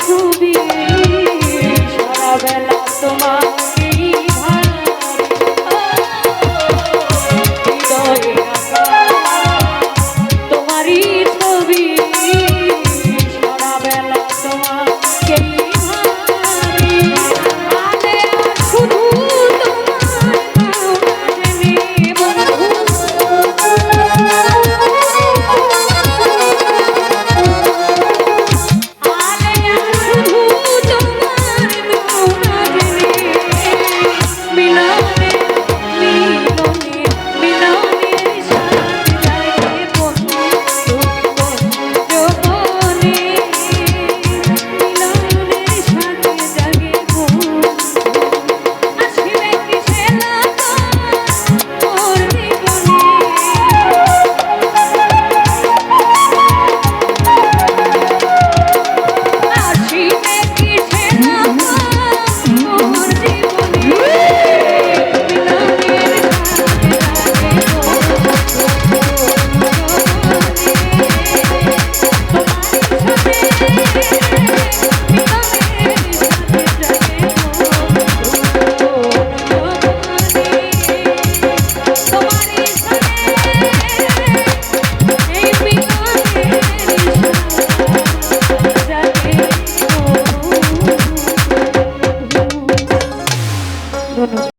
ছবি সারা বেলা তোমার